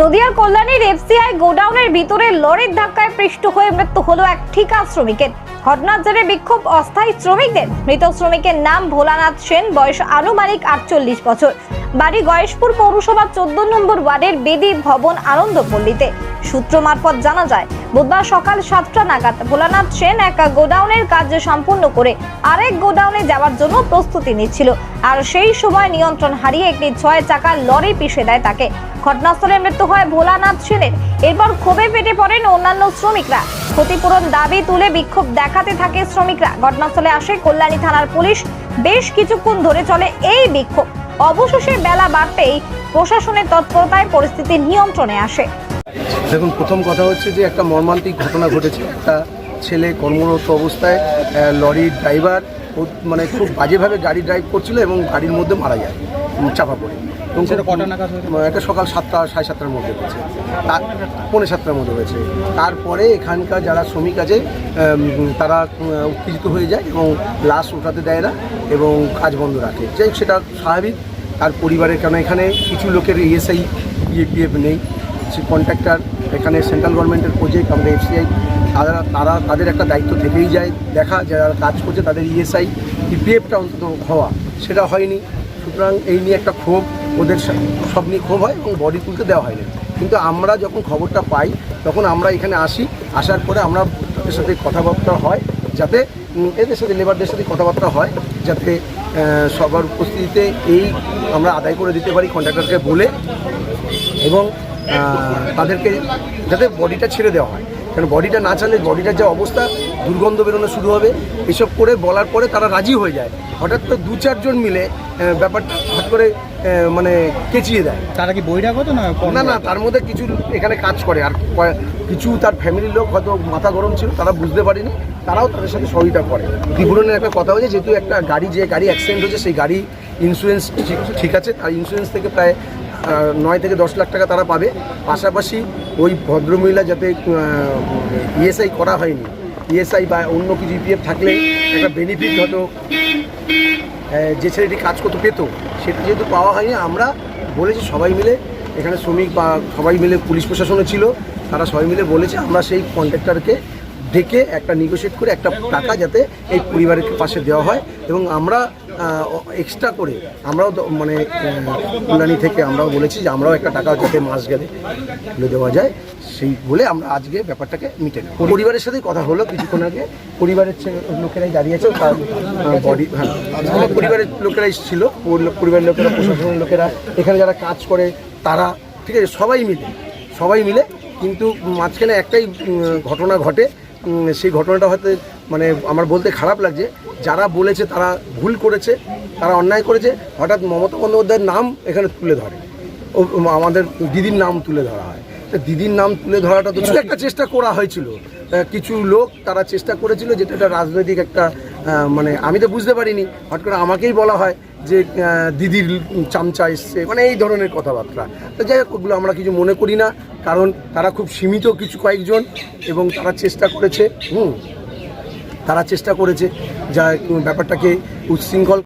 নদিয়ার কল্যাণীর এফসিআই গোডাউনের ভিতরে লরির ধাক্কায় পৃষ্ঠ হয়ে মৃত্যু হলো এক ঠিকা শ্রমিকের। ঘটনার জেরে বিক্ষোভ অস্থায়ী শ্রমিকদের। মৃত শ্রমিকের নাম ভোলানাথ সেন, বয়স আনুমানিক আটচল্লিশ বছর। বাড়ি গয়েশপুর পৌরসভা চোদ্দ নম্বর ওয়ার্ডের বেদি ভবন আনন্দপল্লীতে। সূত্র মারফত জানা যায়, বুধবার সকাল সাতটা নাগাদ ভোলানাথ সেন এক গোডাউনের কাজ সম্পূর্ণ করে আরেক গোডাউনে যাওয়ার জন্য প্রস্তুতি নিচ্ছিল। আর সেই সময় নিয়ন্ত্রণ হারিয়ে একটি ছয় চাকার লরি পিষে দেয় তাকে। ঘটনাস্থলে মৃত্যু হয় ভোলানাথ সেনের। এরপর ক্ষোভে পেটে পড়েন অন্যান্য শ্রমিকরা। ক্ষতিপূরণ দাবি তুলে বিক্ষোভ দেখাতে থাকে শ্রমিকরা। ঘটনাস্থলে আসে কল্যাণী থানার পুলিশ। বেশ কিছুক্ষণ ধরে চলে এই বিক্ষোভ। অবশেষে বেলা বাড়তেই প্রশাসনের তৎপরতায় পরিস্থিতি নিয়ন্ত্রণে আসে। দেখুন প্রথম কথা হচ্ছে যে একটা মর্মান্তিক ঘটনা ঘটেছে। একটা ছেলে কর্মরত অবস্থায় লরির ড্রাইভার মানে খুব বাজেভাবে গাড়ি ড্রাইভ করছিল এবং গাড়ির মধ্যে মারা যায় চাপা পড়ে। এবং সেটা কটা নাগাদ এটা সকাল সাতটা সাড়ে সাতটার মধ্যে হয়েছে। তার পৌনে সাতটার মধ্যে হয়েছে। তারপরে এখানকার যারা শ্রমিক আছে তারা উত্তেজিত হয়ে যায় এবং লাশ ওঠাতে দেয় না এবং কাজ বন্ধ রাখে। যাই সেটা স্বাভাবিক। তার পরিবারের কারণ এখানে কিছু লোকের ইএসআই ইএপিএফ নেই। কন্ট্রাক্টর, এখানে সেন্ট্রাল গভর্নমেন্টের প্রজেক্ট আমাদের এফসিআই তারা তারা, তাদের একটা দায়িত্ব থেকেই যায় দেখা, যারা কাজ করছে তাদের ইএসআই ইপিএফটা অন্তত হওয়া, সেটা হয়নি। সুতরাং এই নিয়ে একটা ক্ষোভ ওদের সব নিয়ে ক্ষোভ হয় এবং বডি তুলতে দেওয়া হয়নি কিন্তু আমরা যখন খবরটা পাই, তখন আমরা এখানে আসি, আসার পরে আমরা তাদের সাথে কথাবার্তা হয়, যাতে এদের সাথে লেবারদের সাথে কথাবার্তা হয়, যাতে সবার উপস্থিতিতে এই আমরা আদায় করে দিতে পারি কন্ট্রাক্টরকে বলে এবং তাদেরকে যাতে বডিটা ছেড়ে দেওয়া হয়। কারণ বডিটা না চালে বডিটার যে অবস্থা দুর্গন্ধ বেরোনো শুরু হবে। এসব করে বলার পরে তারা রাজি হয়ে যায়। হঠাৎ করে দু চারজন মিলে ব্যাপারটা হঠাৎ করে মানে কেচিয়ে দেয়। তারা কি বহিরাগত না না না তার মধ্যে কিছু এখানে কাজ করে। আর কিছু তার ফ্যামিলির লোক হয়তো মাথা গরম ছিল তারা বুঝতে পারেনি। তারাও তাদের সাথে সহযোগিতা করে। ক্ষতিপূরণের একটা কথা হয়েছে যেহেতু একটা গাড়ি যে গাড়ি অ্যাক্সিডেন্ট হয়েছে সেই গাড়ি ইন্স্যুরেন্স ঠিক আছে। আর ইন্স্যুরেন্স থেকে প্রায় নয় থেকে দশ লাখ টাকা তারা পাবে। পাশাপাশি ওই ভদ্রমহিলা যাতে ইএসআই করা হয়নি ইএসআই বা অন্য কিছু ইপিএফ থাকলে একটা বেনিফিট হয়তো আহ, যে ছেলেটি কাজ করতে পেত। সেটা যেহেতু পাওয়া হয়নি আমরা বলেছি সবাই মিলে এখানে শ্রমিক বা সবাই মিলে পুলিশ প্রশাসনও ছিল তারা সবাই মিলে বলেছে আমরা সেই কন্ট্রাক্টরকে ডেকে একটা নেগোশিয়েট করে একটা টাকা যাতে এই পরিবারের পাশে দেওয়া হয় এবং আমরা এক্সট্রা করে, আমরাও মানে কল্যাণী থেকে আমরাও বলেছি যে আমরাও একটা টাকা যাতে মাস গেলে তুলে দেওয়া যায়, সেই বলে আমরা আজকে ব্যাপারটাকে মিটে নেব। পরিবারের সাথে কথা হলো কিছুক্ষণ আগে, পরিবারের লোকেরাই দাঁড়িয়েছে, তার বডি হ্যাঁ পরিবারের লোকেরাই ছিল পরিবারের লোকেরা, প্রশাসনের লোকেরা, এখানে যারা কাজ করে, তারা, ঠিক আছে, সবাই মিলে সবাই মিলে, কিন্তু মাঝখানে একটাই ঘটনা ঘটে সেই ঘটনাটা হয়তো মানে আমার বলতে খারাপ লাগছে। যারা বলেছে তারা ভুল করেছে, তারা অন্যায় করেছে। হঠাৎ মমতা বন্দ্যোপাধ্যায়ের নাম এখানে তুলে ধরে। ও আমাদের দিদির নাম তুলে ধরা হয়। দিদির নাম তুলে ধরাটা তো একটা চেষ্টা করা হয়েছিল। কিছু লোক তারা চেষ্টা করেছিল যেটা একটা রাজনৈতিক একটা মানে আমি তো বুঝতে পারিনি। হঠাৎ করে আমাকেই বলা হয় যে দিদির চামচা এসছে মানে এই ধরনের কথাবার্তা। তো যাই হোক, ওগুলো আমরা কিছু মনে করি না, কারণ তারা খুব সীমিত কিছু কয়েকজন এবং তারা চেষ্টা করেছে, হুম, তারা চেষ্টা করেছে যা ব্যাপারটাকে উচ্ছৃঙ্খল